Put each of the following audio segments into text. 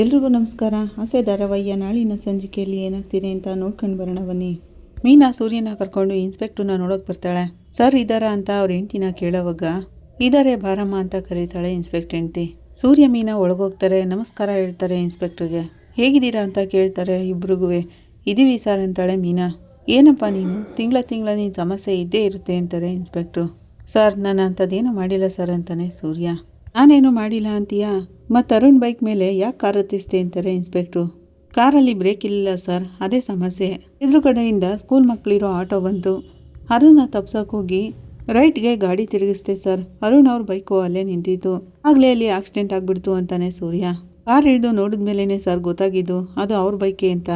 ಎಲ್ರಿಗೂ ನಮಸ್ಕಾರ. ಆಸೆ ಧಾರಾವಾಹಿಯ ನಾಳಿನ ಸಂಜಿಕೆಯಲ್ಲಿ ಏನಾಗ್ತಿದೆ ಅಂತ ನೋಡ್ಕೊಂಡು ಬರೋಣ ಬನ್ನಿ. ಮೀನಾ ಸೂರ್ಯನ ಕರ್ಕೊಂಡು ಇನ್ಸ್ಪೆಕ್ಟರ್ನ ನೋಡೋಕೆ ಬರ್ತಾಳೆ. ಸರ್ ಇದ್ದಾರಾ ಅಂತ ಅವ್ರ ಹೆಂಡ್ತಿನ ಕೇಳೋವಾಗ ಇದಾರೆ ಬಾರಮ್ಮ ಅಂತ ಕರೀತಾಳೆ ಇನ್ಸ್ಪೆಕ್ಟರ್ ಹೆಂಡ್ತಿ. ಸೂರ್ಯ ಮೀನಾ ಒಳಗೋಗ್ತಾರೆ, ನಮಸ್ಕಾರ ಹೇಳ್ತಾರೆ ಇನ್ಸ್ಪೆಕ್ಟ್ರಿಗೆ ಹೇಗಿದ್ದೀರಾ ಅಂತ ಕೇಳ್ತಾರೆ ಇಬ್ರಿಗೂ. ಇದೀವಿ ಸರ್ ಅಂತಾಳೆ ಮೀನಾ. ಏನಪ್ಪ ನೀನು? ತಿಂಗಳ ತಿಂಗಳ ನೀನು ಸಮಸ್ಯೆ ಇದ್ದೇ ಇರುತ್ತೆ ಅಂತಾರೆ ಇನ್ಸ್ಪೆಕ್ಟ್ರು ಸರ್ ನಾನು ಅಂಥದ್ದೇನು ಮಾಡಿಲ್ಲ ಸರ್ ಅಂತಾನೆ ಸೂರ್ಯ. ನಾನೇನು ಮಾಡಿಲ್ಲ ಅಂತೀಯಾ? ಮತ್ತು ಅರುಣ್ ಬೈಕ್ ಮೇಲೆ ಯಾಕೆ ಕಾರ್ ಹತ್ತಿಸ್ತೆ ಅಂತಾರೆ ಇನ್ಸ್ಪೆಕ್ಟ್ರು? ಕಾರಲ್ಲಿ ಬ್ರೇಕ್ ಇಲ್ಲ ಸರ್, ಅದೇ ಸಮಸ್ಯೆ. ಇದ್ರ ಕಡೆಯಿಂದ ಸ್ಕೂಲ್ ಮಕ್ಕಳಿರೋ ಆಟೋ ಬಂತು. ಅದನ್ನು ತಪ್ಸೋಕೆ ಹೋಗಿ ರೈಟ್ಗೆ ಗಾಡಿ ತಿರುಗಿಸ್ತೆ ಸರ್, ಅರುಣ್ ಅವ್ರ ಬೈಕು ಅಲ್ಲೇ ನಿಂತಿತ್ತು ಆಗಲೇ ಅಲ್ಲಿ ಆಕ್ಸಿಡೆಂಟ್ ಆಗಿಬಿಡ್ತು ಅಂತಾನೆ ಸೂರ್ಯ. ಕಾರ್ ಹಿಡಿದು ನೋಡಿದ ಮೇಲೇ ಸರ್ ಗೊತ್ತಾಗಿದ್ದು, ಅದು ಅವ್ರ ಬೈಕೆ ಅಂತ.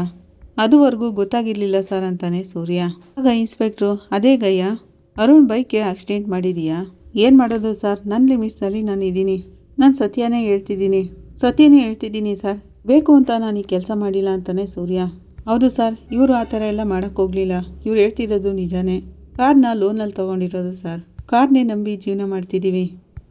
ಅದುವರೆಗೂ ಗೊತ್ತಾಗಿರಲಿಲ್ಲ ಸರ್ ಅಂತಾನೆ ಸೂರ್ಯ. ಆಗ ಇನ್ಸ್ಪೆಕ್ಟ್ರು, ಅದೇ ಗಯ್ಯ, ಅರುಣ್ ಬೈಕ್ಗೆ ಆಕ್ಸಿಡೆಂಟ್ ಮಾಡಿದೀಯಾ? ಏನು ಮಾಡೋದು ಸರ್? ನನ್ನ ಲಿಮಿಟ್ಸ್ನಲ್ಲಿ ನಾನು ಇದ್ದೀನಿ ನಾನು ಸತ್ಯನೇ ಹೇಳ್ತಿದ್ದೀನಿ. ಸತ್ಯನೇ ಹೇಳ್ತಿದ್ದೀನಿ ಸರ್. ಬೇಕು ಅಂತ ನಾನು ಈ ಕೆಲಸ ಮಾಡಿಲ್ಲ ಅಂತಲೇ ಸೂರ್ಯ. ಹೌದು ಸರ್, ಇವರು ಆ ಥರ ಎಲ್ಲ ಮಾಡೋಕ್ಕೆ ಹೋಗಲಿಲ್ಲ. ಇವ್ರು ಹೇಳ್ತಿರೋದು ನಿಜಾನೇ. ಕಾರ್ನ ಲೋನಲ್ಲಿ ತೊಗೊಂಡಿರೋದು ಸರ್. ಕಾರ್ನೇ ನಂಬಿ ಜೀವನ ಮಾಡ್ತಿದ್ದೀವಿ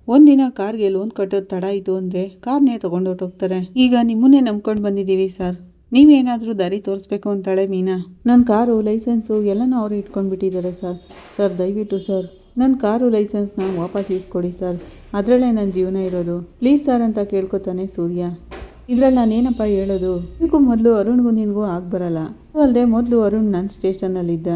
ಒಂದಿನ ಕಾರ್ಗೆ ಲೋನ್ ಕಟ್ಟೋದು ತಡ ಆಯಿತು ಅಂದರೆ ಕಾರ್ನೇ ತೊಗೊಂಡೋಗ್ತಾರೆ ಈಗ ನಿಮ್ಮನ್ನೇ ನಂಬ್ಕೊಂಡು ಬಂದಿದ್ದೀವಿ ಸರ್. ನೀವೇನಾದರೂ ದಾರಿ ತೋರಿಸ್ಬೇಕು ಅಂತಾಳೆ ಮೀನಾ. ನನ್ನ ಕಾರು, ಲೈಸೆನ್ಸು ಎಲ್ಲನೂ ಅವ್ರು ಇಟ್ಕೊಂಡ್ಬಿಟ್ಟಿದ್ದಾರೆ ಸರ್. ಸರ್, ದಯವಿಟ್ಟು ಸರ್. ನನ್ನ ಕಾರು ಲೈಸೆನ್ಸ್ನ ವಾಪಸ್ ಇಸ್ಕೊಡಿ ಸರ್. ಅದರಲ್ಲೇ ನನ್ನ ಜೀವನ ಇರೋದು. ಪ್ಲೀಸ್ ಸರ್ ಅಂತ ಕೇಳ್ಕೊತಾನೆ ಸೂರ್ಯ. ಇದ್ರಲ್ಲಿ ನಾನೇನಪ್ಪ ಹೇಳೋದು? ಇದಕ್ಕೂ ಮೊದಲು ಅರುಣ್ಗೂ ನಿನಗೂ ಬರಲ್ಲ. ಅಲ್ಲದೆ ಮೊದಲು ಅರುಣ್ ನನ್ನ ಸ್ಟೇಷನ್ನಲ್ಲಿದ್ದ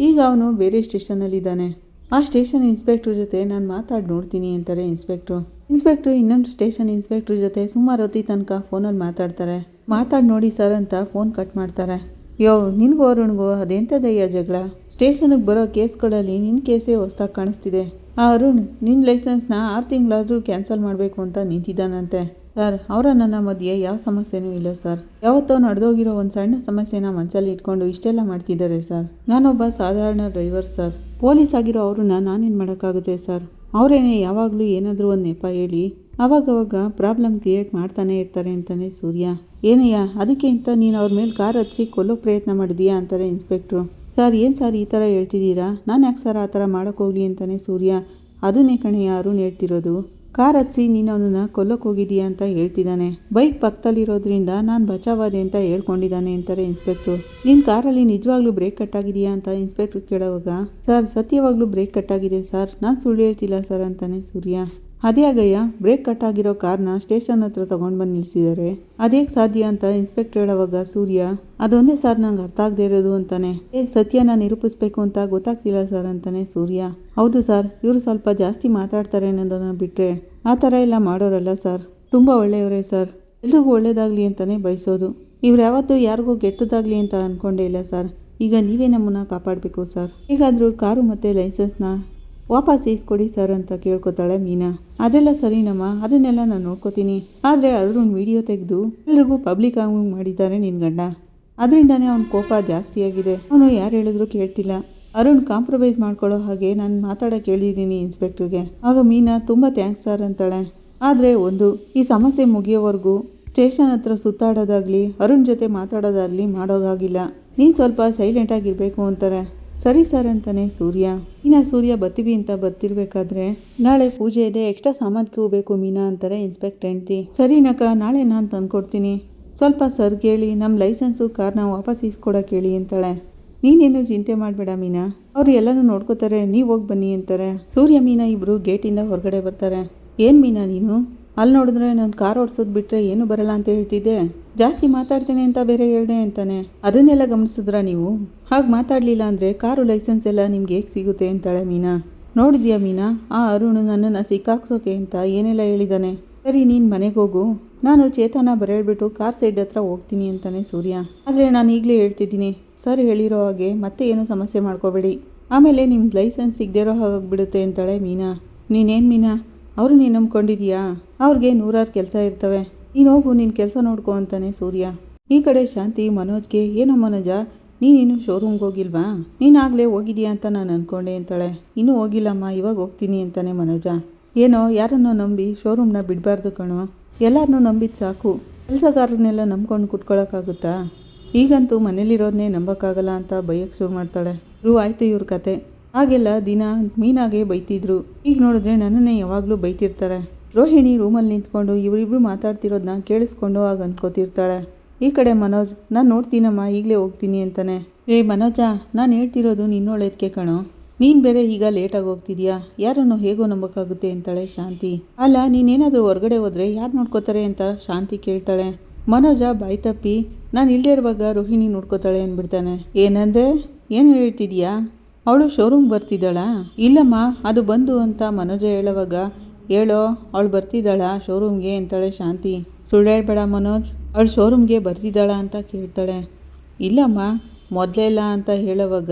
ಈಗ ಅವನು ಬೇರೆ ಸ್ಟೇಷನ್ನಲ್ಲಿದ್ದಾನೆ ಆ ಸ್ಟೇಷನ್ ಇನ್ಸ್ಪೆಕ್ಟ್ರ್ ಜೊತೆ ನಾನು ಮಾತಾಡಿ ನೋಡ್ತೀನಿ ಅಂತಾರೆ ಇನ್ಸ್ಪೆಕ್ಟ್ರು. ಇನ್ಸ್ಪೆಕ್ಟ್ರು ಇನ್ನೊಂದು ಸ್ಟೇಷನ್ ಇನ್ಸ್ಪೆಕ್ಟ್ರ್ ಜೊತೆ ಸುಮಾರು ಹೊತ್ತಿ ತನಕ ಫೋನಲ್ಲಿ ಮಾತಾಡ್ತಾರೆ. ಮಾತಾಡಿ ನೋಡಿ ಸರ್ ಅಂತ ಫೋನ್ ಕಟ್ ಮಾಡ್ತಾರೆ. ಯೋ, ನಿನಗೂ ಅರುಣ್ಗೂ ಅದೆಂಥದ್ದಯ್ಯ ಜಗಳ? ಸ್ಟೇಷನ್ಗೆ ಬರೋ ಕೇಸ್ಗಳಲ್ಲಿ ನಿನ್ನ ಕೇಸೇ ಹೊಸ್ದಾಗಿ ಕಾಣಿಸ್ತಿದೆ. ಆ ಅರುಣ್ ನಿನ್ನ ಲೈಸೆನ್ಸ್ನ ಆರು ತಿಂಗಳಾದರೂ ಕ್ಯಾನ್ಸಲ್ ಮಾಡಬೇಕು ಅಂತ ನಿಂತಿದ್ದಾನಂತೆ. ಸರ್, ಅವರ ನನ್ನ ಮಧ್ಯೆ ಯಾವ ಸಮಸ್ಯೆನೂ ಇಲ್ಲ ಸರ್. ಯಾವತ್ತೋ ನಡೆದೋಗಿರೋ ಒಂದು ಸಣ್ಣ ಸಮಸ್ಯೆನ ಮನಸ್ಸಲ್ಲಿ ಇಟ್ಕೊಂಡು ಇಷ್ಟೆಲ್ಲ ಮಾಡ್ತಿದ್ದಾರೆ ಸರ್. ನಾನೊಬ್ಬ ಸಾಧಾರಣ ಡ್ರೈವರ್ ಸರ್. ಪೊಲೀಸ್ ಆಗಿರೋ ಅವ್ರನ್ನ ನಾನೇನು ಮಾಡೋಕ್ಕಾಗುತ್ತೆ ಸರ್? ಅವರೇನೆ ಯಾವಾಗಲೂ ಏನಾದರೂ ಒಂದು ನೆಪ ಹೇಳಿ, ಅವಾಗವಾಗ ಪ್ರಾಬ್ಲಮ್ ಕ್ರಿಯೇಟ್ ಮಾಡ್ತಾನೆ ಇರ್ತಾರೆ ಅಂತಾನೆ ಸೂರ್ಯ. ಏನಯ್ಯ ಅದಕ್ಕಿಂತ ನೀನು ಅವ್ರ ಮೇಲೆ ಕಾರ್ ಹಚ್ಚಿ ಕೊಲ್ಲೋ ಪ್ರಯತ್ನ ಮಾಡಿದೀಯಾ ಅಂತಾರೆ ಇನ್ಸ್ಪೆಕ್ಟ್ರು. ಸರ್, ಏನು ಸರ್ ಈ ಥರ ಹೇಳ್ತಿದ್ದೀರಾ? ನಾನು ಯಾಕೆ ಸರ್ ಆ ಥರ ಮಾಡೋಕ್ಕೋಗ್ಲಿ ಅಂತಾನೆ ಸೂರ್ಯ. ಅದನ್ನೇ ಕಣೆ ಯಾರು ಹೇಳ್ತಿರೋದು? ಕಾರ್ ಹಚ್ಚಿ ನೀನು ಅವನನ್ನ ಕೊಲ್ಲೋಕೆ ಹೋಗಿದೀಯಾ ಅಂತ ಹೇಳ್ತಿದ್ದಾನೆ. ಬೈಕ್ ಪಕ್ಕದಲ್ಲಿರೋದ್ರಿಂದ ನಾನು ಬಚಾವಾದೆ ಅಂತ ಹೇಳ್ಕೊಂಡಿದ್ದಾನೆ ಅಂತಾರೆ ಇನ್ಸ್ಪೆಕ್ಟ್ರು. ನಿನ್ನ ಕಾರಲ್ಲಿ ನಿಜವಾಗ್ಲೂ ಬ್ರೇಕ್ ಕಟ್ಟಾಗಿದೆಯಾ ಅಂತ ಇನ್ಸ್ಪೆಕ್ಟ್ರು ಕೇಳೋವಾಗ, ಸರ್, ಸತ್ಯವಾಗ್ಲೂ ಬ್ರೇಕ್ ಕಟ್ಟಾಗಿದೆ ಸರ್. ನಾನು ಸುಳ್ಳು ಹೇಳ್ತಿಲ್ಲ ಸರ್ ಅಂತಾನೆ ಸೂರ್ಯ. ಅದೇ ಆಗಯ್ಯ ಬ್ರೇಕ್ ಆಗಿರೋ ಕಾರ್ನ ಸ್ಟೇಷನ್ ಹತ್ರ ತೊಗೊಂಡು ಬಂದು ನಿಲ್ಸಿದ್ದಾರೆ ಅದೇಗೆ ಸಾಧ್ಯ ಅಂತ ಇನ್ಸ್ಪೆಕ್ಟರ್ ಹೇಳೋವಾಗ, ಸೂರ್ಯ, ಅದೊಂದೇ ಸರ್ ನಂಗೆ ಅರ್ಥ ಆಗದೆ ಇರೋದು ಅಂತಾನೆ. ಹೇಗೆ ಸತ್ಯನ ನಿರೂಪಿಸ್ಬೇಕು ಅಂತ ಗೊತ್ತಾಗ್ತಿಲ್ಲ ಸರ್ ಅಂತಾನೆ ಸೂರ್ಯ. ಹೌದು ಸರ್, ಇವರು ಸ್ವಲ್ಪ ಜಾಸ್ತಿ ಮಾತಾಡ್ತಾರೆ ಅನ್ನೋದನ್ನು ಬಿಟ್ಟರೆ ಆ ಥರ ಎಲ್ಲ ಮಾಡೋರಲ್ಲ ಸರ್. ತುಂಬ ಒಳ್ಳೆಯವರೇ ಸರ್. ಎಲ್ರಿಗೂ ಒಳ್ಳೇದಾಗಲಿ ಅಂತಲೇ ಬಯಸೋದು. ಇವ್ರು ಯಾವತ್ತೂ ಯಾರಿಗೂ ಕೆಟ್ಟದಾಗಲಿ ಅಂತ ಅಂದ್ಕೊಂಡೇ ಇಲ್ಲ ಸರ್. ಈಗ ನೀವೇ ನಮ್ಮನ್ನು ಕಾಪಾಡಬೇಕು ಸರ್. ಹೇಗಾದರೂ ಕಾರು ಮತ್ತು ಲೈಸೆನ್ಸ್ನ ವಾಪಸ್ ಈಸ್ಕೊಡಿ ಸರ್ ಅಂತ ಕೇಳ್ಕೊತಾಳೆ ಮೀನಾ. ಅದೆಲ್ಲ ಸರಿನಮ್ಮ ಅದನ್ನೆಲ್ಲ ನಾನು ನೋಡ್ಕೋತೀನಿ. ಆದರೆ ಅರುಣ್ ವಿಡಿಯೋ ತೆಗೆದು ಎಲ್ರಿಗೂ ಪಬ್ಲಿಕ್ ಆಗಿ ಮಾಡಿದ್ದಾರೆ ನಿನ್ನ ಗಂಡ. ಅದರಿಂದಾನೇ ಅವನ ಕೋಪ ಜಾಸ್ತಿ ಆಗಿದೆ. ಅವನು ಯಾರು ಹೇಳಿದ್ರು ಕೇಳ್ತಿಲ್ಲ. ಅರುಣ್ ಕಾಂಪ್ರಮೈಸ್ ಮಾಡ್ಕೊಳ್ಳೋ ಹಾಗೆ ನಾನು ಮಾತಾಡೋ ಕೇಳಿದ್ದೀನಿ ಇನ್ಸ್ಪೆಕ್ಟ್ರಿಗೆ ಆಗ ಮೀನಾ ತುಂಬ ಥ್ಯಾಂಕ್ಸ್ ಸರ್ ಅಂತಾಳೆ. ಆದರೆ ಒಂದು, ಈ ಸಮಸ್ಯೆ ಮುಗಿಯೋವರೆಗೂ ಸ್ಟೇಷನ್ ಹತ್ರ ಸುತ್ತಾಡೋದಾಗಲಿ, ಅರುಣ್ ಜೊತೆ ಮಾತಾಡೋದಾಗಲಿ ಮಾಡೋದಾಗಿಲ್ಲ ನೀನು ಸ್ವಲ್ಪ ಸೈಲೆಂಟಾಗಿರಬೇಕು ಅಂತಾರೆ. ಸರಿ ಸರ್ ಅಂತಾನೆ ಸೂರ್ಯ. ಇನ್ನು ಸೂರ್ಯ ಬರ್ತೀವಿ ಅಂತ ಬರ್ತಿರ್ಬೇಕಾದ್ರೆ ನಾಳೆ ಪೂಜೆ ಇದೆ, ಎಕ್ಸ್ಟ್ರಾ ಸಾಮಾನ್ಗೆ ಬೇಕು ಮೀನಾ ಅಂತಾರೆ ಇನ್ಸ್ಪೆಕ್ಟರ್ ಹೆಂಡ್ತಿ. ಸರಿ ನಕ ನಾಳೆ ನಾನು ತಂದ್ಕೊಡ್ತೀನಿ ಸ್ವಲ್ಪ ಸರ್ ಕೇಳಿ ನಮ್ಮ ಲೈಸೆನ್ಸು ಕಾರ್ನ ವಾಪಸ್ ಇಸ್ಕೊಡಕ್ಕೆ ಹೇಳಿ ಅಂತಾಳೆ. ನೀನೇನು ಚಿಂತೆ ಮಾಡಬೇಡ ಮೀನಾ. ಅವ್ರು ಎಲ್ಲನೂ ನೋಡ್ಕೋತಾರೆ, ನೀವು ಹೋಗಿ ಬನ್ನಿ ಅಂತಾರೆ. ಸೂರ್ಯ ಮೀನಾ ಇಬ್ಬರು ಗೇಟಿಂದ ಹೊರಗಡೆ ಬರ್ತಾರೆ. ಏನು ಮೀನಾ ನೀನು? ಅಲ್ಲಿ ನೋಡಿದ್ರೆ ನಾನು ಕಾರ್ ಓಡಿಸೋದು ಬಿಟ್ಟರೆ ಏನು ಬರಲ್ಲ ಅಂತ ಹೇಳ್ತಿದ್ದೆ. ಜಾಸ್ತಿ ಮಾತಾಡ್ತೇನೆ ಅಂತ ಬೇರೆ ಹೇಳ್ದೆ ಅಂತಾನೆ. ಅದನ್ನೆಲ್ಲ ಗಮನಿಸಿದ್ರ ನೀವು? ಹಾಗೆ ಮಾತಾಡಲಿಲ್ಲ ಅಂದರೆ ಕಾರು ಲೈಸೆನ್ಸ್ ಎಲ್ಲ ನಿಮ್ಗೆ ಹೇಗೆ ಸಿಗುತ್ತೆ ಅಂತಾಳೆ ಮೀನಾ. ನೋಡಿದ್ಯಾ ಮೀನಾ? ಆ ಅರುಣ್ ನನ್ನನ್ನು ಸಿಕ್ಕಾಕ್ಸೋಕೆ ಅಂತ ಏನೆಲ್ಲ ಹೇಳಿದ್ದಾನೆ ಸರಿ, ನೀನು ಮನೆಗೆ ಹೋಗು. ನಾನು ಚೇತನ ಬರೇಳ್ಬಿಟ್ಟು ಕಾರ್ ಸೈಡ್ ಹತ್ರ ಹೋಗ್ತೀನಿ ಅಂತಾನೆ ಸೂರ್ಯ. ಆದರೆ ನಾನು ಈಗಲೇ ಹೇಳ್ತಿದ್ದೀನಿ. ಸರ್ ಹೇಳಿರೋ ಹಾಗೆ ಮತ್ತೆ ಏನೂ ಸಮಸ್ಯೆ ಮಾಡ್ಕೋಬೇಡಿ. ಆಮೇಲೆ ನಿಮ್ಮ ಲೈಸೆನ್ಸ್ ಸಿಗದಿರೋ ಹಾಗಾಗ್ಬಿಡುತ್ತೆ ಅಂತಾಳೆ ಮೀನಾ. ನೀನೇನು ಮೀನಾ? ಅವ್ರು ನೀನು ನಂಬ್ಕೊಂಡಿದ್ಯಾ? ಅವ್ರಿಗೆ ನೂರಾರು ಕೆಲಸ ಇರ್ತವೆ. ನೀನು ಹೋಗು ನಿನ್ನ ಕೆಲಸ ನೋಡ್ಕೊ ಅಂತಾನೆ ಸೂರ್ಯ. ಈ ಕಡೆ ಶಾಂತಿ, ಮನೋಜ್ಗೆ ಏನೋ ಮನೋಜ ನೀನೇನು ಶೋರೂಮ್ಗೆ ಹೋಗಿಲ್ವಾ? ನೀನಾಗಲೇ ಹೋಗಿದೀಯಾ ಅಂತ ನಾನು ಅಂದ್ಕೊಂಡೆ ಅಂತಾಳೆ. ಇನ್ನೂ ಹೋಗಿಲ್ಲಮ್ಮ, ಇವಾಗ ಹೋಗ್ತೀನಿ ಅಂತಾನೆ ಮನೋಜ. ಏನೋ, ಯಾರನ್ನೋ ನಂಬಿ ಶೋರೂಮ್ನ ಬಿಡಬಾರ್ದು ಕಣೋ. ಎಲ್ಲರನ್ನೂ ನಂಬಿದ್ದು ಸಾಕು. ಕೆಲಸಗಾರರನ್ನೆಲ್ಲ ನಂಬ್ಕೊಂಡು ಕುಟ್ಕೊಳ್ಳೋಕ್ಕಾಗುತ್ತಾ ಈಗಂತೂ ಮನೇಲಿರೋದನ್ನೇ ನಂಬೋಕ್ಕಾಗಲ್ಲ ಅಂತ ಬೈಯಕ್ಕೆ ಶುರು ಮಾಡ್ತಾಳೆ. ರೂ ಆಯ್ತು ಇವ್ರ ಕತೆ. ಹಾಗೆಲ್ಲ ದಿನ ಮೀನಾಗೆ ಬೈತಿದ್ರು. ಈಗ ನೋಡಿದ್ರೆ ನನ್ನನ್ನೇ ಯಾವಾಗಲೂ ಬೈತಿರ್ತಾರೆ. ರೋಹಿಣಿ ರೂಮಲ್ಲಿ ನಿಂತ್ಕೊಂಡು ಇವರಿಬ್ರು ಮಾತಾಡ್ತಿರೋದನ್ನ ಕೇಳಿಸ್ಕೊಂಡು ಆಗ ಅಂದ್ಕೋತಿರ್ತಾಳೆ. ಈ ಕಡೆ ಮನೋಜ್, ನಾನು ನೋಡ್ತೀನಮ್ಮ, ಈಗಲೇ ಹೋಗ್ತೀನಿ ಅಂತಾನೆ. ಏ ಮನೋಜ, ನಾನು ಹೇಳ್ತಿರೋದು ನಿನ್ನೊಳೆದ್ಕೆ ಕಣೋ. ನೀನು ಬೇರೆ ಈಗ ಲೇಟಾಗಿ ಹೋಗ್ತಿದ್ಯಾ? ಯಾರನ್ನು ಹೇಗೋ ನಂಬಕ್ಕಾಗುತ್ತೆ ಅಂತಾಳೆ ಶಾಂತಿ. ಅಲ್ಲ, ನೀನೇನಾದರೂ ಹೊರಗಡೆ ಹೋದರೆ ಯಾರು ನೋಡ್ಕೋತಾರೆ ಅಂತ ಶಾಂತಿ ಕೇಳ್ತಾಳೆ. ಮನೋಜ ಬಾಯ್ ತಪ್ಪಿ, ನಾನು ಇಲ್ಲದೆ ಇರುವಾಗ ರೋಹಿಣಿ ನೋಡ್ಕೋತಾಳೆ ಅಂದ್ಬಿಡ್ತಾನೆ. ಏನಂದೆ? ಏನು ಹೇಳ್ತಿದ್ಯಾ? ಅವಳು ಶೋರೂಮ್ ಬರ್ತಿದ್ದಾಳಾ? ಇಲ್ಲಮ್ಮ, ಅದು ಬಂದು ಅಂತ ಮನೋಜ ಹೇಳುವಾಗ, ಹೇಳೋ, ಅವಳು ಬರ್ತಿದ್ದಾಳಾ ಶೋರೂಮ್ಗೆ ಅಂತಾಳೆ ಶಾಂತಿ. ಸುಳ್ಳು ಹೇಳ್ಬೇಡ ಮನೋಜ್, ಅವಳು ಶೋರೂಮ್ಗೆ ಬರ್ತಿದ್ದಾಳಾ ಅಂತ ಕೇಳ್ತಾಳೆ. ಇಲ್ಲಮ್ಮ, ಮೊದಲೇ ಇಲ್ಲ ಅಂತ ಹೇಳೋವಾಗ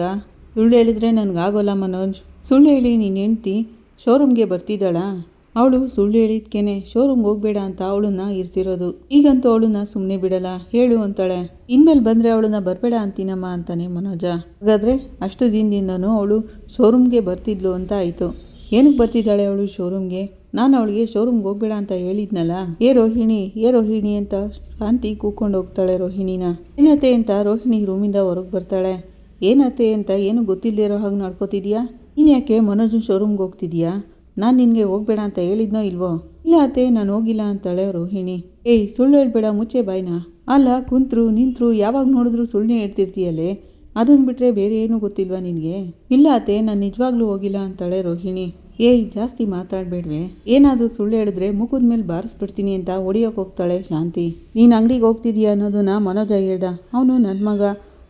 ಸುಳ್ಳು ಹೇಳಿದ್ರೆ ನನಗಾಗೋಲ್ಲ ಮನೋಜ್. ಸುಳ್ಳು ಹೇಳಿ ನೀನು ಹೆಂಡ್ತಿ ಶೋರೂಮ್ಗೆ ಬರ್ತಿದ್ದಾಳಾ? ಅವಳು ಸುಳ್ಳು ಹೇಳಿದ್ಕೇನೆ ಶೋರೂಮ್ಗೆ ಹೋಗ್ಬೇಡ ಅಂತ ಅವಳನ್ನ ಇರಿಸಿರೋದು. ಈಗಂತೂ ಅವಳನ್ನ ಸುಮ್ಮನೆ ಬಿಡಲ್ಲ, ಹೇಳು ಅಂತಾಳೆ. ಇನ್ಮೇಲೆ ಬಂದರೆ ಅವಳನ್ನ ಬರಬೇಡ ಅಂತೀನಮ್ಮ ಅಂತಾನೆ ಮನೋಜ. ಹಾಗಾದರೆ ಅಷ್ಟು ದಿನದಿಂದನೂ ಅವಳು ಶೋರೂಮ್ಗೆ ಬರ್ತಿದ್ಲು ಅಂತ ಆಯಿತು. ಏನಕ್ಕೆ ಬರ್ತಿದ್ದಾಳೆ ಅವಳು ಶೋರೂಮ್ಗೆ ನಾನು ಅವಳಿಗೆ ಶೋರೂಮ್ಗೆ ಹೋಗ್ಬೇಡ ಅಂತ ಹೇಳಿದ್ನಲ್ಲ? ಏ ರೋಹಿಣಿ ಏ ರೋಹಿಣಿ ಅಂತ ಶಾಂತಿ ಕೂಕೊಂಡು ಹೋಗ್ತಾಳೆ ರೋಹಿಣಿನ. ಏನತ್ತೆ ಅಂತ ರೋಹಿಣಿ ರೂಮಿಂದ ಹೊರಗೆ ಬರ್ತಾಳೆ. ಏನತ್ತೆ ಅಂತ ಏನು ಗೊತ್ತಿಲ್ಲದೆ ಇರೋ ಹಾಗೆ ನಡ್ಕೋತಿದ್ಯಾ? ನೀನು ಯಾಕೆ ಮನೋಜನ್ ಶೋರೂಮ್ಗೆ ಹೋಗ್ತಿದ್ಯಾ? ನಾನು ನಿನಗೆ ಹೋಗ್ಬೇಡ ಅಂತ ಹೇಳಿದ್ನೋ ಇಲ್ವೋ? ಇಲ್ಲ ಅತ್ತೆ, ನಾನು ಹೋಗಿಲ್ಲ ಅಂತಾಳೆ ರೋಹಿಣಿ ಏಯ್, ಸುಳ್ಳು ಹೇಳ್ಬೇಡ ಮುಚ್ಚೆ ಬಾಯ್ನ? ಅಲ್ಲ, ಕುಂತ್ರು, ನಿಂತ್ರು, ಯಾವಾಗ ನೋಡಿದ್ರು ಸುಳ್ಳು ಹೇಳ್ತಿರ್ತೀಯಲ್ಲೇ? ಅದನ್ನು ಬಿಟ್ಟರೆ ಬೇರೆ ಏನೂ ಗೊತ್ತಿಲ್ವಾ ನಿನಗೆ? ಇಲ್ಲ ಅತ್ತೆ, ನಾನು ನಿಜವಾಗ್ಲೂ ಹೋಗಿಲ್ಲ ಅಂತಾಳೆ ರೋಹಿಣಿ ಏಯ್, ಜಾಸ್ತಿ ಮಾತಾಡಬೇಡ್ವೆ. ಏನಾದರೂ ಸುಳ್ಳು ಹೇಳಿದ್ರೆ ಮುಖದ ಮೇಲೆ ಬಾರಿಸ್ಬಿಡ್ತೀನಿ ಅಂತ ಹೊಡಿಯೋಕೆ ಹೋಗ್ತಾಳೆ ಶಾಂತಿ. ನೀನು ಅಂಗಡಿಗೆ ಹೋಗ್ತಿದ್ಯಾ ಅನ್ನೋದನ್ನ ಮನೋಜ ಹೇಳ್ದ. ಅವನು ನನ್ನ ಮಗ.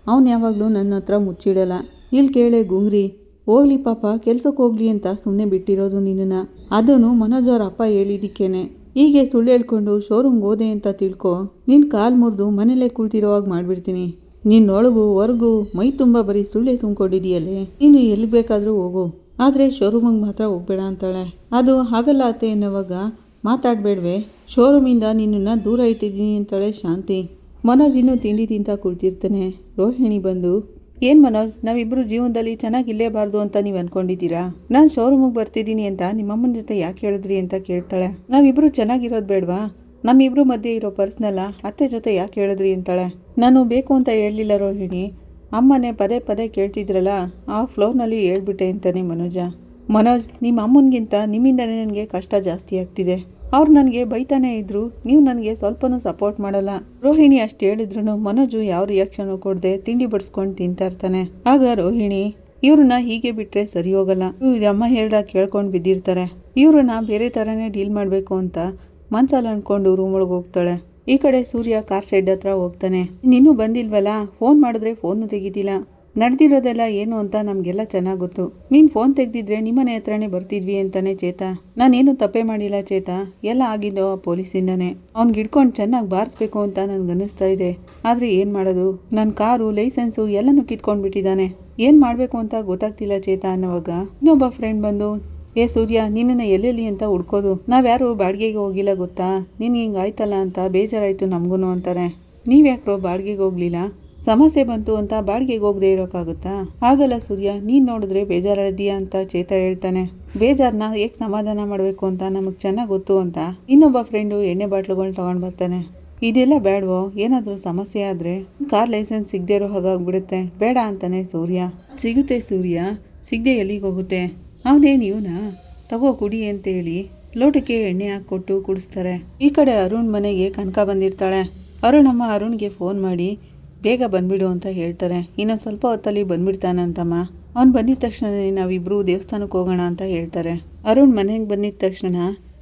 ಅವನು ಯಾವಾಗಲೂ ನನ್ನ ಹತ್ರ ಮುಚ್ಚಿಡಲ್ಲ. ಇಲ್ಲಿ ಕೇಳೆ ಗುಂಗ್ರಿ. ಹೋಗ್ಲಿ ಪಾಪ ಕೆಲ್ಸಕ್ಕೆ ಹೋಗ್ಲಿ ಅಂತ ಸುಮ್ಮನೆ ಬಿಟ್ಟಿರೋದು ನಿನ್ನನ್ನು. ಅದನ್ನು ಮನೋಜ್ ಅವ್ರ ಅಪ್ಪ ಹೇಳಿದ್ದಕ್ಕೇನೆ ಹೀಗೆ ಸುಳ್ಳು ಹೇಳ್ಕೊಂಡು ಶೋರೂಮ್ಗೆ ಹೋದೆ ಅಂತ ತಿಳ್ಕೊ ನಿನ್ನ ಕಾಲು ಮುರಿದು ಮನೇಲೇ ಕುಳ್ತಿರೋವಾಗ ಮಾಡಿಬಿಡ್ತೀನಿ. ನಿನ್ನೊಳಗು, ಹೊರಗು ಮೈ ತುಂಬ ಬರೀ ಸುಳ್ಳೆ ತುಂಬಿಕೊಂಡಿದೆಯಲ್ಲೇ ನೀನು ಎಲ್ಲಿ ಬೇಕಾದರೂ ಹೋಗು. ಆದರೆ ಶೋರೂಮಿಗೆ ಮಾತ್ರ ಹೋಗ್ಬೇಡ ಅಂತಾಳೆ. ಅದು ಹಾಗಲ್ಲ ಅತ್ತೆ ಎನ್ನುವಾಗ ಮಾತಾಡಬೇಡ್ವೆ. ಶೋರೂಮಿಂದ ನಿನ್ನನ್ನು ದೂರ ಇಟ್ಟಿದ್ದೀನಿ ಅಂತಾಳೆ ಶಾಂತಿ. ಮನೋಜ್ ಇನ್ನೂ ತಿಂಡಿ ತಿಂತ ಕುಳಿತಿರ್ತಾನೆ. ರೋಹಿಣಿ ಬಂದು ಏನು ಮನೋಜ್ ನಾವಿಬ್ಬರು ಜೀವನದಲ್ಲಿ ಚೆನ್ನಾಗಿ ಇಲ್ಲೇಬಾರ್ದು ಅಂತ ನೀವು ಅನ್ಕೊಂಡಿದ್ದೀರಾ? ನಾನು ಶೋರೂಮಿಗೆ ಬರ್ತಿದ್ದೀನಿ ಅಂತ ನಿಮ್ಮಮ್ಮನ ಜೊತೆ ಯಾಕೆ ಹೇಳಿದ್ರಿ ಅಂತ ಕೇಳ್ತಾಳೆ. ನಾವಿಬ್ಬರು ಚೆನ್ನಾಗಿರೋದು ಬೇಡವಾ? ನಮ್ಮಿಬ್ರು ಮಧ್ಯೆ ಇರೋ ಪರ್ಸ್ನಲ್ಲ ಅತ್ತೆ ಜೊತೆ ಯಾಕೆ ಹೇಳಿದ್ರಿ ಅಂತಾಳೆ. ನಾನು ಬೇಕು ಅಂತ ಹೇಳಲಿಲ್ಲ ರೋಹಿಣಿ. ಅಮ್ಮನೇ ಪದೇ ಪದೇ ಕೇಳ್ತಿದ್ರಲ್ಲ, ಆ ಫ್ಲೋರ್ನಲ್ಲಿ ಹೇಳ್ಬಿಟ್ಟೆ ಅಂತಾನೆ ಮನೋಜ. ಮನೋಜ್ ನಿಮ್ಮ ಅಮ್ಮನಿಗಿಂತ ನಿಮ್ಮಿಂದನೇ ನನಗೆ ಕಷ್ಟ ಜಾಸ್ತಿ ಆಗ್ತಿದೆ. ಅವ್ರು ನನಗೆ ಬೈತಾನೇ ಇದ್ರು, ನೀವು ನನಗೆ ಸ್ವಲ್ಪನೂ ಸಪೋರ್ಟ್ ಮಾಡಲ್ಲ. ರೋಹಿಣಿ ಅಷ್ಟು ಹೇಳಿದ್ರು ಮನೋಜು ಯಾವ ರಿಯಾಕ್ಷನ್ ಕೊಡದೆ ತಿಂಡಿ ಬಡಿಸ್ಕೊಂಡು ತಿಂತಾ ಇರ್ತಾನೆ. ಆಗ ರೋಹಿಣಿ, ಇವ್ರನ್ನ ಹೀಗೆ ಬಿಟ್ಟರೆ ಸರಿ ಹೋಗಲ್ಲ. ಇವ್ರ ಅಮ್ಮ ಹೇಳ್ದಾಗ ಕೇಳ್ಕೊಂಡು ಬಿದ್ದಿರ್ತಾರೆ. ಇವ್ರನ್ನ ಬೇರೆ ಥರನೇ ಡೀಲ್ ಮಾಡಬೇಕು ಅಂತ ಮನ್ಸಲ್ಲಿ ಅಂದ್ಕೊಂಡು ರೂಮ್ ಒಳಗೆ ಹೋಗ್ತಾಳೆ. ಈ ಕಡೆ ಸೂರ್ಯ ಕಾರ್ ಶೆಡ್ ಹತ್ರ ಹೋಗ್ತಾನೆ. ನೀನು ಬಂದಿಲ್ವಲ್ಲ? ಫೋನ್ ಮಾಡಿದ್ರೆ ಫೋನು ತೆಗಿತಿಲ್ಲ. ನಡೆದಿರೋದೆಲ್ಲ ಏನು ಅಂತ ನಮಗೆಲ್ಲ ಚೆನ್ನಾಗಿ ಗೊತ್ತು. ನೀನು ಫೋನ್ ತೆಗ್ದಿದ್ರೆ ನಿಮ್ಮನೆ ಹತ್ರನೇ ಬರ್ತಿದ್ವಿ ಅಂತಾನೆ ಚೇತ. ನಾನೇನು ತಪ್ಪೇ ಮಾಡಿಲ್ಲ ಚೇತ. ಎಲ್ಲ ಆಗಿದ್ದೋ ಆ ಪೊಲೀಸಿಂದಾನೆ. ಅವ್ನಿಗೆ ಹಿಡ್ಕೊಂಡು ಚೆನ್ನಾಗಿ ಬಾರಿಸ್ಬೇಕು ಅಂತ ನನ್ಗೆ ಅನ್ನಿಸ್ತಾ ಇದೆ. ಆದರೆ ಏನು ಮಾಡೋದು? ನನ್ನ ಕಾರು, ಲೈಸೆನ್ಸು ಎಲ್ಲನೂ ಕಿತ್ಕೊಂಡು ಬಿಟ್ಟಿದ್ದಾನೆ ಏನು ಮಾಡಬೇಕು ಅಂತ ಗೊತ್ತಾಗ್ತಿಲ್ಲ ಚೇತ ಅನ್ನೋವಾಗ ಇನ್ನೊಬ್ಬ ಫ್ರೆಂಡ್ ಬಂದು, ಏ ಸೂರ್ಯ, ನಿನ್ನನ್ನು ಎಲ್ಲೆಲ್ಲಿ ಅಂತ ಹುಡ್ಕೋದು? ನಾವ್ಯಾರು ಬಾಡಿಗೆಗೆ ಹೋಗಿಲ್ಲ ಗೊತ್ತಾ? ನಿನ್ಗೆ ಹಿಂಗೆ ಆಯ್ತಲ್ಲ ಅಂತ ಬೇಜಾರಾಯಿತು ನಮಗೂ ಅಂತಾರೆ. ನೀವ್ಯಾಕ್ರೋ ಬಾಡಿಗೆಗೆ ಹೋಗ್ಲಿಲ್ಲ. ಸಮಸ್ಯೆ ಬಂತು ಅಂತ ಬಾಡಿಗೆಗೆ ಹೋಗದೆ ಇರೋಕ್ಕಾಗುತ್ತಾ? ಆಗಲ್ಲ ಸೂರ್ಯ, ನೀನು ನೋಡಿದ್ರೆ ಬೇಜಾರಾದಿಯಾ ಅಂತ ಚೇತ ಹೇಳ್ತಾನೆ. ಬೇಜಾರನ್ನ ಹೇಗೆ ಸಮಾಧಾನ ಮಾಡಬೇಕು ಅಂತ ನಮಗೆ ಚೆನ್ನಾಗಿ ಗೊತ್ತು ಅಂತ ಇನ್ನೊಬ್ಬ ಫ್ರೆಂಡು ಎಣ್ಣೆ ಬಾಟ್ಲುಗಳನ್ನ ತಗೊಂಡು ಬರ್ತಾನೆ. ಇದೆಲ್ಲ ಬೇಡವೋ ಏನಾದರೂ ಸಮಸ್ಯೆ ಆದರೆ ಕಾರ್ ಲೈಸೆನ್ಸ್ ಸಿಗದೆ ಇರೋ ಹಾಗಾಗ್ಬಿಡುತ್ತೆ ಬೇಡ ಅಂತಾನೆ ಸೂರ್ಯ. ಸಿಗುತ್ತೆ ಸೂರ್ಯ. ಸಿಗದೆ ಎಲ್ಲಿಗೆ ಹೋಗುತ್ತೆ? ಅವನೇನು ಇವನಾ? ತಗೋ ಕುಡಿ ಅಂತ ಹೇಳಿ ಲೋಟಕ್ಕೆ ಎಣ್ಣೆ ಹಾಕ್ಕೊಟ್ಟು ಕುಡಿಸ್ತಾರೆ. ಈ ಕಡೆ ಅರುಣ್ ಮನೆಗೆ ಕನಕ ಬಂದಿರ್ತಾಳೆ. ಅರುಣಮ್ಮ ಅರುಣ್ಗೆ ಫೋನ್ ಮಾಡಿ ಬೇಗ ಬಂದ್ಬಿಡು ಅಂತ ಹೇಳ್ತಾರೆ. ಇನ್ನೊಂದು ಸ್ವಲ್ಪ ಹೊತ್ತಲ್ಲಿ ಬಂದ್ಬಿಡ್ತಾನಂತಮ್ಮ ಅವ್ನು ಬಂದಿದ ತಕ್ಷಣನೇ ನಾವಿಬ್ಬರು ದೇವಸ್ಥಾನಕ್ಕೆ ಹೋಗೋಣ ಅಂತ ಹೇಳ್ತಾರೆ. ಅರುಣ್ ಮನೆಗೆ ಬಂದಿದ ತಕ್ಷಣ,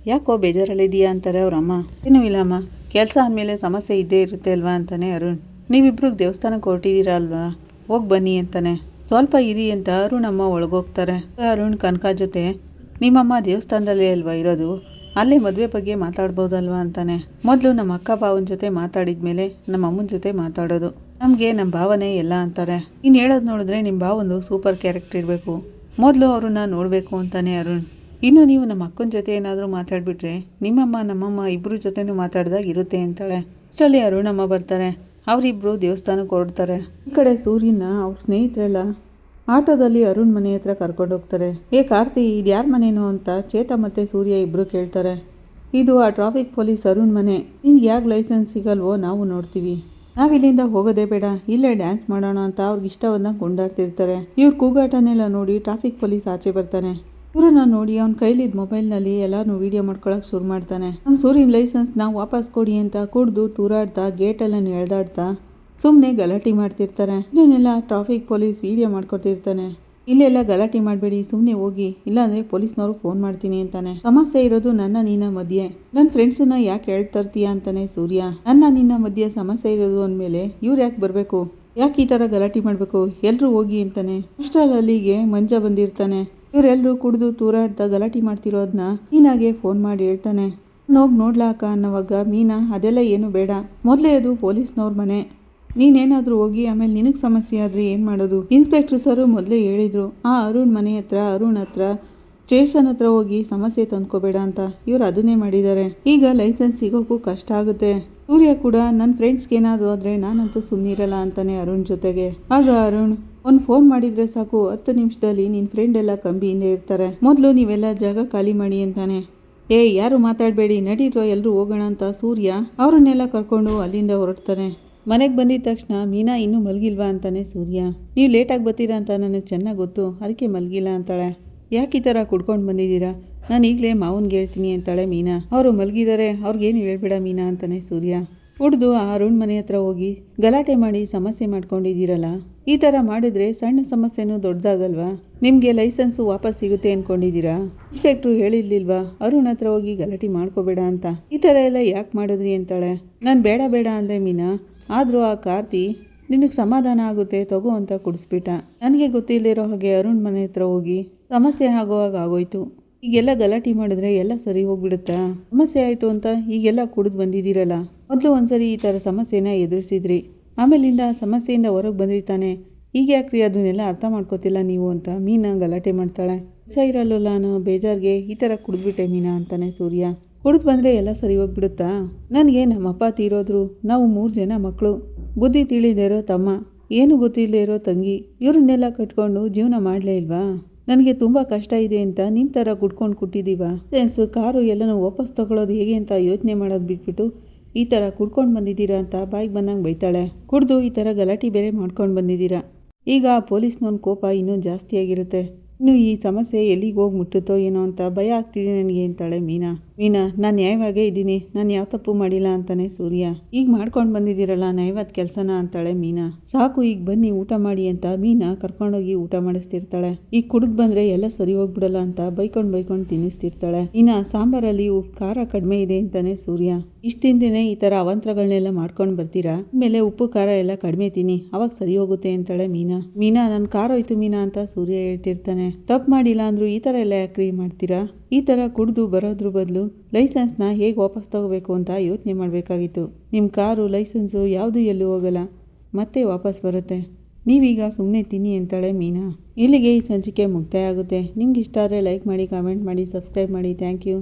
ಯಾಕೋ ಬೇಜಾರಲ್ಲಿದೆಯಾ ಅಂತಾರೆ ಅವ್ರಮ್ಮ. ಏನೂ ಇಲ್ಲಮ್ಮ. ಕೆಲಸ ಆದಮೇಲೆ ಸಮಸ್ಯೆ ಇದ್ದೇ ಇರುತ್ತೆ ಅಲ್ವಾ? ಅಂತಾನೆ ಅರುಣ್. ನೀವಿಬ್ರಿಗೆ ದೇವಸ್ಥಾನಕ್ಕೆ ಹೊರಟಿದ್ದೀರಾ ಅಲ್ವಾ? ಹೋಗಿ ಬನ್ನಿ, ಅಂತಾನೆ. ಸ್ವಲ್ಪ ಇರಿ ಅಂತ ಅರುಣಮ್ಮ ಒಳಗೋಗ್ತಾರೆ. ಅರುಣ್ ಕನಕ ಜೊತೆ, ನಿಮ್ಮಮ್ಮ ದೇವಸ್ಥಾನದಲ್ಲೇ ಅಲ್ವಾ ಇರೋದು? ಅಲ್ಲೇ ಮದುವೆ ಬಗ್ಗೆ ಮಾತಾಡ್ಬೋದಲ್ವಾ? ಅಂತಾನೆ. ಮೊದಲು ನಮ್ಮ ಅಕ್ಕ ಭಾವನ ಜೊತೆ ಮಾತಾಡಿದ ಮೇಲೆ ನಮ್ಮ ಅಮ್ಮನ ಜೊತೆ ಮಾತಾಡೋದು. ನಮಗೆ ನಮ್ಮ ಭಾವನೆ ಎಲ್ಲ ಅಂತಾರೆ. ಇನ್ನು ಹೇಳೋದು ನೋಡಿದ್ರೆ ನಿಮ್ಮ ಭಾವೊಂದು ಸೂಪರ್ ಕ್ಯಾರೆಕ್ಟರ್ ಇರಬೇಕು. ಮೊದಲು ಅವ್ರನ್ನ ನೋಡಬೇಕು ಅಂತಾನೆ ಅರುಣ್. ಇನ್ನು ನೀವು ನಮ್ಮ ಅಕ್ಕನ ಜೊತೆ ಏನಾದರೂ ಮಾತಾಡಿಬಿಟ್ರೆ ನಿಮ್ಮಮ್ಮ, ನಮ್ಮಮ್ಮ ಇಬ್ಬರ ಜೊತೆನೂ ಮಾತಾಡಿದಾಗ ಇರುತ್ತೆ ಅಂತಾಳೆ. ಅಷ್ಟರಲ್ಲಿ ಅರುಣಮ್ಮ ಬರ್ತಾರೆ. ಅವರಿಬ್ಬರು ದೇವಸ್ಥಾನಕ್ಕೆ ಹೊರಡ್ತಾರೆ. ಈ ಕಡೆ ಸೂರ್ಯನ ಅವ್ರ ಸ್ನೇಹಿತರೆಲ್ಲ ಆಟೋದಲ್ಲಿ ಅರುಣ್ ಮನೆ ಹತ್ರ ಕರ್ಕೊಂಡು ಹೋಗ್ತಾರೆ. ಏ ಕಾರ್ತಿ, ಇದು ಯಾರ ಮನೇನೋ ಅಂತ ಚೇತ ಮತ್ತು ಸೂರ್ಯ ಇಬ್ಬರು ಕೇಳ್ತಾರೆ. ಇದು ಆ ಟ್ರಾಫಿಕ್ ಪೊಲೀಸ್ ಅರುಣ್ ಮನೆ. ನಿನ್ಗೆ ಯಾಕೆ ಲೈಸೆನ್ಸ್ ಸಿಗಲ್ವೋ ನಾವು ನೋಡ್ತೀವಿ. ನಾವಿಲ್ಲಿಂದ ಹೋಗೋದೇ ಬೇಡ. ಇಲ್ಲೇ ಡ್ಯಾನ್ಸ್ ಮಾಡೋಣ ಅಂತ ಅವ್ರಿಗೆ ಇಷ್ಟವನ್ನ ಕೊಂಡಾಡ್ತಿರ್ತಾರೆ. ಇವ್ರ ಕೂಗಾಟನೆಲ್ಲ ನೋಡಿ ಟ್ರಾಫಿಕ್ ಪೊಲೀಸ್ ಆಚೆ ಬರ್ತಾನೆ. ಇವರನ್ನ ನೋಡಿ ಅವ್ನ ಕೈಲಿದ್ದ ಮೊಬೈಲ್ನಲ್ಲಿ ಎಲ್ಲಾನು ವೀಡಿಯೋ ಮಾಡ್ಕೊಳಕ್ ಶುರು ಮಾಡ್ತಾನೆ. ನಮ್ಮ ಸೂರ್ಯನ ನಾವು ವಾಪಸ್ ಕೊಡಿ ಅಂತ ಕುಡ್ದು ತೂರಾಡ್ತಾ ಗೇಟೆಲ್ಲ ಎಳ್ದಾಡ್ತಾ ಸುಮ್ಮನೆ ಗಲಾಟೆ ಮಾಡ್ತಿರ್ತಾರೆ. ಇದನ್ನೆಲ್ಲ ಟ್ರಾಫಿಕ್ ಪೊಲೀಸ್ ವೀಡಿಯೋ ಮಾಡ್ಕೊತಿರ್ತಾನೆ ಇಲ್ಲೆಲ್ಲ ಗಲಾಟೆ ಮಾಡಬೇಡಿ ಸುಮ್ಮನೆ ಹೋಗಿ. ಇಲ್ಲಾಂದರೆ ಪೊಲೀಸ್ನವ್ರು ಫೋನ್ ಮಾಡ್ತೀನಿ ಅಂತಾನೆ. ಸಮಸ್ಯೆ ಇರೋದು ನನ್ನ ನಿನ್ನ ಮಧ್ಯೆ. ನನ್ನ ಫ್ರೆಂಡ್ಸನ್ನ ಯಾಕೆ ಹೇಳ್ತರ್ತೀಯ ಅಂತಾನೆ ಸೂರ್ಯ. ನನ್ನ, ನಿನ್ನ ಮಧ್ಯೆ ಸಮಸ್ಯೆ ಇರೋದು ಅಂದಮೇಲೆ ಇವ್ರು ಯಾಕೆ ಬರಬೇಕು? ಯಾಕೆ ಈ ಥರ ಗಲಾಟೆ ಮಾಡಬೇಕು? ಎಲ್ಲರೂ ಹೋಗಿ ಅಂತಾನೆ. ಅಷ್ಟರಲ್ಲಿ ಅಲ್ಲಿಗೆ ಮಂಜ ಬಂದಿರ್ತಾನೆ. ಇವರೆಲ್ಲರೂ ಕುಡಿದು ತೂರಾಡ್ತಾ ಗಲಾಟೆ ಮಾಡ್ತಿರೋದನ್ನ ನೀನಾಗೆ ಫೋನ್ ಮಾಡಿ ಹೇಳ್ತಾನೆ. ಹೋಗಿ ನೋಡ್ಲಾಕ ಅನ್ನೋವಾಗ ಮೀನಾ, ಅದೆಲ್ಲ ಏನು ಬೇಡ. ಮೊದಲೇ ಅದು ಪೊಲೀಸ್ನವ್ರ ಮನೆ. ನೀನೇನಾದರೂ ಹೋಗಿ ಆಮೇಲೆ ನಿನಗೆ ಸಮಸ್ಯೆ ಆದರೆ ಏನು ಮಾಡೋದು? ಇನ್ಸ್ಪೆಕ್ಟರ್ ಸರ್ ಮೊದಲೇ ಹೇಳಿದ್ರು, ಆ ಅರುಣ್ ಮನೆ ಹತ್ರ, ಅರುಣ್ ಹತ್ರ ಸ್ಟೇಷನ್ ಹತ್ರ ಹೋಗಿ ಸಮಸ್ಯೆ ತಂದ್ಕೋಬೇಡ ಅಂತ. ಇವ್ರು ಅದನ್ನೇ ಮಾಡಿದ್ದಾರೆ ಈಗ ಲೈಸೆನ್ಸ್ ಸಿಗೋಕ್ಕೂ ಕಷ್ಟ ಆಗುತ್ತೆ. ಸೂರ್ಯ ಕೂಡ ನನ್ನ ಫ್ರೆಂಡ್ಸ್ಗೆ ಏನಾದರೂ ಆದರೆ ನಾನಂತೂ ಸುಮ್ಮನಿರಲ್ಲ ಅಂತಾನೆ ಅರುಣ್ ಜೊತೆಗೆ. ಆಗ ಅರುಣ್, ಒಂದು ಫೋನ್ ಮಾಡಿದ್ರೆ ಸಾಕು, ಹತ್ತು ನಿಮಿಷದಲ್ಲಿ ನಿನ್ನ ಫ್ರೆಂಡ್ ಎಲ್ಲ ಕಂಬಿಯಿಂದ ಇರ್ತಾರೆ. ಮೊದಲು ನೀವೆಲ್ಲ ಜಾಗ ಖಾಲಿ ಮಾಡಿ ಅಂತಾನೆ. ಏ ಯಾರು ಮಾತಾಡಬೇಡಿ, ನಡೀರೋ ಎಲ್ಲರೂ ಹೋಗೋಣ ಅಂತ ಸೂರ್ಯ ಅವರನ್ನೆಲ್ಲ ಕರ್ಕೊಂಡು ಅಲ್ಲಿಂದ ಹೊರಡ್ತಾನೆ. ಮನೆಗೆ ಬಂದಿದ ತಕ್ಷಣ ಮೀನಾ ಇನ್ನೂ ಮಲಗಿಲ್ವಾ ಅಂತಾನೆ ಸೂರ್ಯ. ನೀವು ಲೇಟಾಗಿ ಬರ್ತೀರಾ ಅಂತ ನನಗೆ ಚೆನ್ನಾಗಿ ಗೊತ್ತು. ಅದಕ್ಕೆ ಮಲಗಿಲ್ಲ ಅಂತಾಳೆ. ಯಾಕೆ ಈ ಥರ ಕುಡ್ಕೊಂಡು ಬಂದಿದ್ದೀರಾ? ನಾನು ಈಗಲೇ ಮಾವನ್ಗೆ ಹೇಳ್ತೀನಿ ಅಂತಾಳೆ ಮೀನಾ. ಅವರು ಮಲಗಿದ್ದಾರೆ ಅವ್ರಿಗೇನು ಹೇಳ್ಬೇಡ ಮೀನಾ ಅಂತಾನೆ ಸೂರ್ಯ. ಹುಡ್ದು ಆ ಅರುಣ್ ಮನೆ ಹತ್ರ ಹೋಗಿ ಗಲಾಟೆ ಮಾಡಿ ಸಮಸ್ಯೆ ಮಾಡ್ಕೊಂಡಿದ್ದೀರಲ್ಲ? ಈ ಥರ ಮಾಡಿದ್ರೆ ಸಣ್ಣ ಸಮಸ್ಯೆನೂ ದೊಡ್ಡದಾಗಲ್ವಾ ನಿಮಗೆ ಲೈಸೆನ್ಸು ವಾಪಸ್ ಸಿಗುತ್ತೆ ಅಂದ್ಕೊಂಡಿದ್ದೀರಾ ಇನ್ಸ್ಪೆಕ್ಟ್ರು ಹೇಳಿರ್ಲಿಲ್ವಾ, ಅರುಣ್ ಹತ್ರ ಹೋಗಿ ಗಲಾಟೆ ಮಾಡ್ಕೋಬೇಡ ಅಂತ? ಈ ಥರ ಎಲ್ಲ ಯಾಕೆ ಮಾಡಿದ್ರಿ ಅಂತಾಳೆ? ನಾನು ಬೇಡ ಬೇಡ ಅಂದೆ ಮೀನಾ. ಆದರೂ ಆ ಕಾರ್ತಿ, ನಿನಗೆ ಸಮಾಧಾನ ಆಗುತ್ತೆ, ತಗೋ ಅಂತ ಕುಡಿಸ್ಬಿಟ್ಟ. ನನಗೆ ಗೊತ್ತಿಲ್ಲದಿರೋ ಹಾಗೆ ಅರುಣ್ ಮನೆ ಹತ್ರ ಹೋಗಿ ಸಮಸ್ಯೆ ಆಗೋವಾಗ ಆಗೋಯ್ತು. ಈಗೆಲ್ಲ ಗಲಾಟೆ ಮಾಡಿದ್ರೆ ಎಲ್ಲ ಸರಿ ಹೋಗ್ಬಿಡುತ್ತಾ? ಸಮಸ್ಯೆ ಆಯಿತು ಅಂತ ಈಗೆಲ್ಲ ಕುಡಿದು ಬಂದಿದ್ದೀರಲ್ಲ? ಮೊದಲು ಒಂದ್ಸರಿ ಈ ಥರ ಸಮಸ್ಯೆನ ಎದುರಿಸಿದ್ರಿ. ಆಮೇಲಿಂದ ಸಮಸ್ಯೆಯಿಂದ ಹೊರಗೆ ಬಂದಿರ್ತಾನೆ. ಈಗ ಯಾಕ್ರಿ ಅದನ್ನೆಲ್ಲ ಅರ್ಥ ಮಾಡ್ಕೋತಿಲ್ಲ ನೀವು ಅಂತ ಮೀನಾ ಗಲಾಟೆ ಮಾಡ್ತಾಳೆ. ಸ ಇರಲ್ಲ ನಾನು ಬೇಜಾರ್ಗೆ ಈ ಥರ ಕುಡಿದ್ಬಿಟ್ಟೆ ಮೀನಾ ಅಂತಾನೆ ಸೂರ್ಯ. ಕುಡಿದು ಬಂದರೆ ಎಲ್ಲ ಸರಿ ಹೋಗ್ಬಿಡುತ್ತಾ? ನನಗೆ ನಮ್ಮಪ್ಪ ತೀರೋದ್ರು, ನಾವು ಮೂರು ಜನ ಮಕ್ಕಳು ಬುದ್ಧಿ ತಿಳಿದೇ ಇರೋ ತಮ್ಮ, ಏನು ಗೊತ್ತಿಲ್ಲದೆ ಇರೋ ತಂಗಿ. ಇವ್ರನ್ನೆಲ್ಲ ಕಟ್ಕೊಂಡು ಜೀವನ ಮಾಡಲೇ ಇಲ್ವಾ? ನನಗೆ ತುಂಬ ಕಷ್ಟ ಇದೆ ಅಂತ ನಿಮ್ಮ ಥರ ಕುಡ್ಕೊಂಡು ಕುಟ್ಟಿದ್ದೀವ? ಸೆನ್ಸು, ಕಾರು ಎಲ್ಲನೂ ವಾಪಸ್ ತಗೊಳ್ಳೋದು ಹೇಗೆ ಅಂತ ಯೋಚನೆ ಮಾಡೋದು ಬಿಟ್ಬಿಟ್ಟು ಈ ಥರ ಕುಡ್ಕೊಂಡು ಬಂದಿದ್ದೀರಾ ಅಂತ ಬಾಯಿಗೆ ಬಂದಂಗೆ ಬೈತಾಳೆ. ಕುಡಿದು ಈ ಥರ ಗಲಾಟೆ ಬೇರೆ ಮಾಡ್ಕೊಂಡು ಬಂದಿದ್ದೀರಾ? ಈಗ ಪೊಲೀಸ್ನವನ ಕೋಪ ಇನ್ನೂ ಜಾಸ್ತಿ ಆಗಿರುತ್ತೆ ಇನ್ನು ಈ ಸಮಸ್ಯೆ ಎಲ್ಲಿಗೆ ಹೋಗಿ ಮುಟ್ಟುತ್ತೋ ಏನೋ ಅಂತ ಭಯ ಆಗ್ತಿದೆ ನನಗೆ ಅಂತಾಳೆ ಮೀನಾ. ಮೀನಾ, ನಾನು ನ್ಯಾಯವಾಗೇ ಇದ್ದೀನಿ. ನಾನು ಯಾವ ತಪ್ಪು ಮಾಡಿಲ್ಲ ಅಂತಾನೆ ಸೂರ್ಯ. ಈಗ ಮಾಡ್ಕೊಂಡು ಬಂದಿದ್ದೀರಲ್ಲ, ನ್ಯಾಯವಾದ ಕೆಲಸನ ಅಂತಾಳೆ ಮೀನಾ. ಸಾಕು, ಈಗ ಬನ್ನಿ, ಊಟ ಮಾಡಿ ಅಂತ ಮೀನಾ ಕರ್ಕೊಂಡೋಗಿ ಊಟ ಮಾಡಿಸ್ತಿರ್ತಾಳೆ. ಈಗ ಕುಡಿದ್ ಬಂದ್ರೆ ಎಲ್ಲ ಸರಿ ಹೋಗ್ಬಿಡಲ್ಲ ಅಂತ ಬೈಕೊಂಡು ಬೈಕೊಂಡು ತಿನ್ನಿಸ್ತಿರ್ತಾಳೆ. ಇನ್ನ ಸಾಂಬಾರಲ್ಲಿ ಖಾರ ಕಡಿಮೆ ಇದೆ ಅಂತಾನೆ ಸೂರ್ಯ. ಇಷ್ಟಿಂದನೇ ಈ ತರ ಅವಂತರಗಳನ್ನೆಲ್ಲ ಮಾಡ್ಕೊಂಡು ಬರ್ತೀರಾ? ಆಮೇಲೆ ಉಪ್ಪು, ಖಾರ ಎಲ್ಲ ಕಡಿಮೆ ತಿನ್ನಿ. ಅವಾಗ ಸರಿ ಹೋಗುತ್ತೆ ಅಂತಾಳೆ ಮೀನಾ. ಮೀನಾ ನನ್ನ ಖಾರ ಹೋಯ್ತು ಮೀನಾ ಅಂತ ಸೂರ್ಯ ಹೇಳ್ತಿರ್ತಾನೆ. ತಪ್ಪು ಮಾಡಿಲ್ಲ ಅಂದ್ರೂ ಈ ತರ ಎಲ್ಲ ಯಾಕ್ರಿ ಮಾಡ್ತೀರಾ? ಈ ಥರ ಕುಡಿದು ಬರೋದ್ರ ಬದಲು ಲೈಸೆನ್ಸ್ನ ಹೇಗೆ ವಾಪಸ್ ತಗೋಬೇಕು ಅಂತ ಯೋಚನೆ ಮಾಡಬೇಕಾಗಿತ್ತು. ನಿಮ್ಮ ಕಾರು, ಲೈಸೆನ್ಸು ಯಾವುದು ಎಲ್ಲೂ ಹೋಗಲ್ಲ. ಮತ್ತೆ ವಾಪಸ್ ಬರುತ್ತೆ. ನೀವೀಗ ಸುಮ್ಮನೆ ತಿನ್ನಿ ಅಂತಾಳೆ ಮೀನಾ. ಇಲ್ಲಿಗೆ ಈ ಸಂಚಿಕೆ ಮುಕ್ತಾಯ ಆಗುತ್ತೆ. ನಿಮ್ಗೆ ಇಷ್ಟ ಆದರೆ ಲೈಕ್ ಮಾಡಿ ಕಾಮೆಂಟ್ ಮಾಡಿ ಸಬ್ಸ್ಕ್ರೈಬ್ ಮಾಡಿ. Thank you